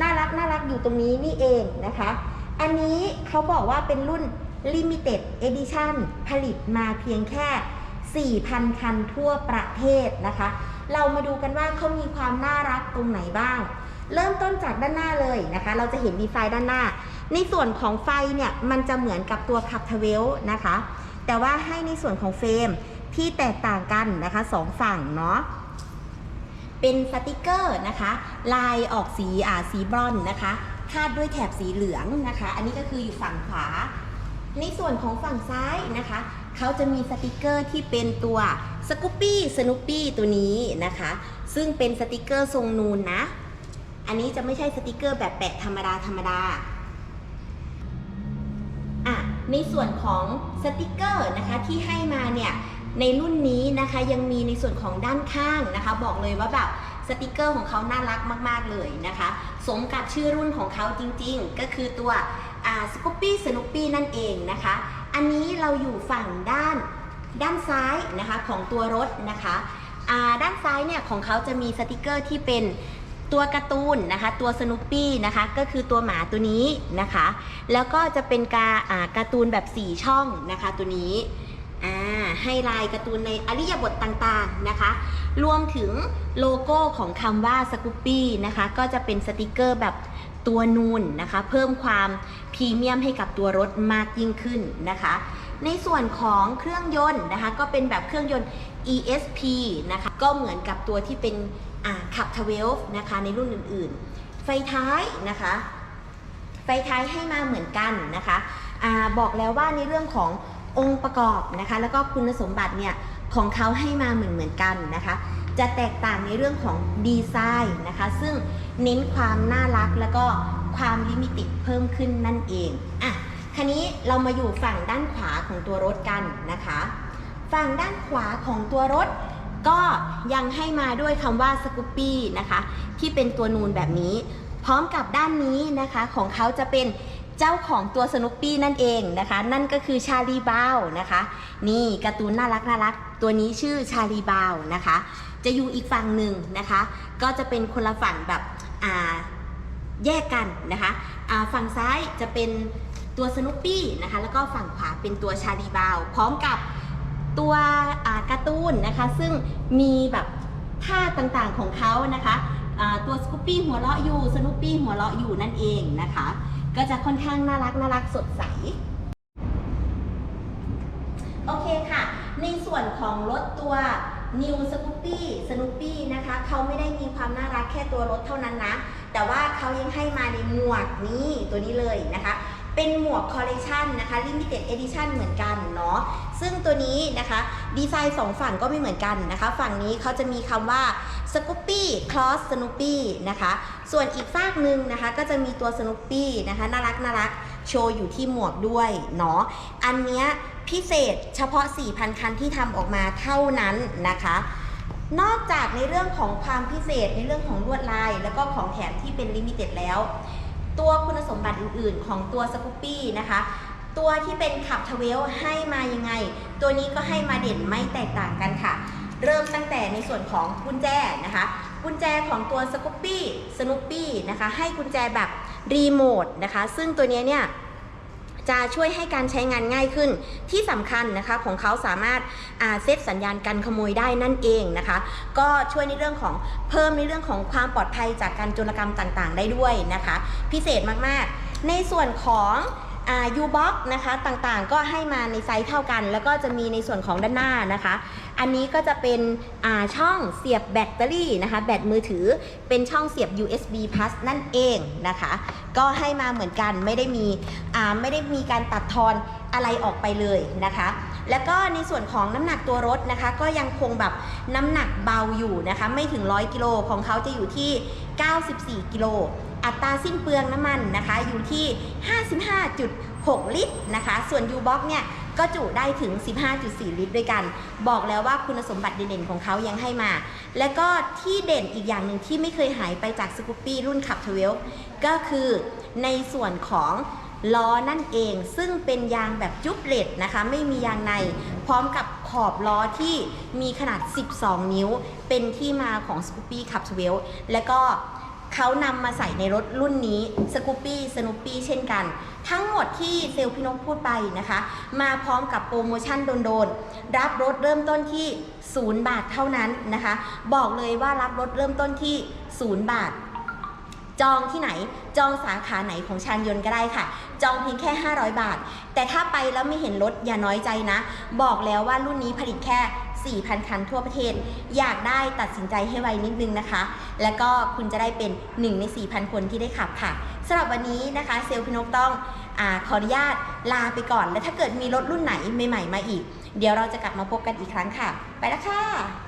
น่ารักน่ารักอยู่ตรงนี้นี่เองนะคะ อันนี้เขาบอกว่าเป็นรุ่น Limited Edition ผลิตมาเพียงแค่ 4,000 คันทั่วประเทศนะคะ เรามาดูกันว่าเขามีความน่ารักตรงไหนบ้าง เริ่มต้นจากด้านหน้าเลยนะคะ เราจะเห็นดีไซน์ด้านหน้า ในส่วนของไฟเนี่ย มันจะเหมือนกับตัวขับทเวลนะคะ แต่ว่าให้ในส่วนของเฟรมที่แตกต่างกันนะคะสองฝั่งเนาะ เป็นสติกเกอร์นะคะ ลายออกสีอ่าสีบรอนซ์นะคะคาดด้วยแถบสีเหลืองนะคะ อันนี้ก็คืออยู่ฝั่งขวา ในส่วนของฝั่งซ้ายนะคะเขาจะมีสติกเกอร์ที่เป็นตัวสกูปปี้สนุปปี้ตัวนี้นะคะ ซึ่งเป็นสติกเกอร์ทรงนูนนะ อันนี้จะไม่ใช่สติกเกอร์แบบแปะธรรมดาธรรมดาอะในส่วนของสติกเกอร์นะคะที่ให้มาเนี่ย ในรุ่นนี้นะคะยังมีในส่วนของด้านข้างนะคะ บอกเลยว่าแบบสติกเกอร์ของเขาน่ารักมาก ๆ เลยนะคะ สมกับชื่อรุ่นของเขาจริงๆ ก็คือตัวสกูปปี้สนุปปี้นั่นเองนะคะ อันนี้เราอยู่ฝั่งด้านด้านซ้ายนะคะของตัวรถนะคะด้านซ้ายเนี่ยของเขาจะมีสติกเกอร์ที่เป็นตัวการ์ตูนนะคะ ตัวสนุปปี้นะคะก็คือตัวหมาตัวนี้นะคะ แล้วก็จะเป็นกาอ่าการ์ตูนแบบ 4 ช่องนะคะตัวนี้ อ่าให้ลายการ์ตูนในอริยบทต่างๆนะคะ รวมถึงโลโก้ของคำว่าสกูปปี้นะคะ ก็จะเป็นสติกเกอร์แบบตัวนูนนะคะ เพิ่มความพรีเมียมให้กับตัวรถมากยิ่งขึ้นนะคะ ในส่วนของเครื่องยนต์นะคะ ก็เป็นแบบเครื่องยนต์ ESP นะคะ ก็เหมือนกับตัวที่เป็นขับทเวลนะคะในรุ่นอื่นๆ ไฟท้ายนะคะ ไฟท้ายให้มาเหมือนกันนะคะอบอกแล้วว่าในเรื่องของ องค์ประกอบนะคะแล้วก็คุณสมบัติเนี่ยของเขาให้มาเหมือนเหมือนกันนะคะจะแตกต่างในเรื่องของดีไซน์นะคะซึ่งเน้นความน่ารักแล้วก็ความลิมิติเพิ่มขึ้นนั่นเองอะคันนี้เรามาอยู่ฝั่งด้านขวาของตัวรถกันนะคะ ฝั่งด้านขวาของตัวรถ ก็ยังให้มาด้วยคำว่าสกูปปี้นะคะที่เป็นตัวนูนแบบนี้ พร้อมกับด้านนี้นะคะของเขาจะเป็น เจ้าของตัวสนุปปี้นั่นเองนะคะ นั่นก็คือชาลีบาวนะคะ นี่การ์ตูนน่ารักน่ารักตัวนี้ชื่อชาลีบาวนะคะ จะอยู่อีกฝั่งหนึ่งนะคะ ก็จะเป็นคนละฝั่งแบบอ่าแยกกันนะคะอ่าฝั่งซ้ายจะเป็นตัวสนุปปี้นะคะ แล้วก็ฝั่งขวาเป็นตัวชาลีบาวพร้อมกับตัวการ์ตูนนะคะ ซึ่งมีแบบท่าต่างๆของเขานะคะ ตัวสกูปปี้หัวเราะอยู่ สนุปปี้หัวเราะอยู่นั่นเองนะคะ ก็จะค่อนข้างน่ารักน่ารักสดใส โอเคค่ะ ในส่วนของรถตัว New Scoopy Snoopy นะคะ เขาไม่ได้มีความน่ารักแค่ตัวรถเท่านั้นนะ แต่ว่าเขายังให้มาในหมวกนี้ตัวนี้เลยนะคะ เป็นหมวกคอลเล t ชันนะคะ Limited Edition เหมือนกันเนาะ ซึ่งตัวนี้นะคะ ดีไซน์สองฝั่งก็ไม่เหมือนกันนะคะ ฝั่งนี้เขาจะมีคำว่า Scoopy Cross Snoopy นะคะ ส่วนอีกฝากหนึ่งนะคะ ก็จะมีตัว Snoopy นะคะน่ารักน่ารักโชว์อยู่ที่หมวกด้วยเนาะอันเนี้ยพิเศษเฉพาะ 4,000 คันที่ทำออกมาเท่านั้นนะคะ นอกจากในเรื่องของความพิเศษในเรื่องของลวดลาย แล้วก็ของแถมที่เป็นลิมิเต็ดแล้ว ตัวคุณสมบัติอื่นๆ ของตัวสกูปปี้นะคะ ตัวที่เป็นขับทเวลให้มายังไง ตัวนี้ก็ให้มาเด่นไม่แตกต่างกันค่ะ เริ่มตั้งแต่ในส่วนของกุญแจนะคะ กุญแจของตัวสกูปปี้สนุปปี้นะคะ ให้กุญแจแบบรีโมทนะคะ ซึ่งตัวนี้เนี่ยจะช่วยให้การใช้งานง่ายขึ้นที่สำคัญนะคะของเขาสามารถเซตสัญญาณกันขโมยได้นั่นเองนะคะ ก็ช่วยในเรื่องของเพิ่มในเรื่องของความปลอดภัยจากการโจรกรรมต่างๆ ได้ด้วยนะคะ พิเศษมากๆ ในส่วนของ อ่า U-Box นะคะต่างๆ ก็ให้มาในไซส์เท่ากัน แล้วก็จะมีในส่วนของด้านหน้านะคะ อันนี้ก็จะเป็นช่องเสียบแบตเตอรี่นะคะ แบตมือถือเป็นช่องเสียบ USB plus นั่นเองนะคะ ก็ให้มาเหมือนกันไม่ได้มีไม่ได้มีการตัดทอนอะไรออกไปเลยนะคะ แล้วก็ในส่วนของน้ำหนักตัวรถนะคะ ก็ยังคงแบบน้ำหนักเบาอยู่นะคะ ไม่ถึง 100 กิโลของเขาจะอยู่ที่ 94 กิโล อัตราสิ้นเปลืองน้ำมันนะคะอยู่ที่ 55.6 ลิตรนะคะ ส่วน U-Box เนี่ยก็จุได้ถึง 15.4 ลิตรด้วยกัน บอกแล้วว่าคุณสมบัติเด่นๆของเขายังให้มา และก็ที่เด่นอีกอย่างหนึ่งที่ไม่เคยหายไปจากสกูปปี้รุ่นขับทเวลก็คือในส่วนของล้อนั่นเอง ซึ่งเป็นยางแบบจุ๊บเลดนะคะ ไม่มียางใน พร้อมกับขอบล้อที่มีขนาด 12 นิ้ว เป็นที่มาของ Scoopy ขับทเวลและก็ เขานำมาใส่ในรถรุ่นนี้สกูปปี้สนุปปี้เช่นกัน ทั้งหมดที่เซลล์พี่นกพูดไปนะคะ มาพร้อมกับโปรโมชั่นโดนๆ รับรถเริ่มต้นที่ 0 บาทเท่านั้นนะคะ บอกเลยว่ารับรถเริ่มต้นที่ 0 บาท จองที่ไหนจองสาขาไหนของชานยนต์ก็ได้ค่ะ จองเพียงแค่ 500 บาท แต่ถ้าไปแล้วไม่เห็นรถอย่าน้อยใจนะ บอกแล้วว่ารุ่นนี้ผลิตแค่ 4,000 คันทั่วประเทศ อยากได้ตัดสินใจให้ไวนิดนึงนะคะ แล้วก็คุณจะได้เป็น 1 ใน 4,000 คนที่ได้ขับค่ะสำหรับวันนี้นะคะเซลล์พี่นกต้องอขออนุญาตลาไปก่อน และถ้าเกิดมีรถรุ่นไหนใหม่ ๆ มาอีก เดี๋ยวเราจะกลับมาพบกันอีกครั้งค่ะ ไปแล้วค่ะ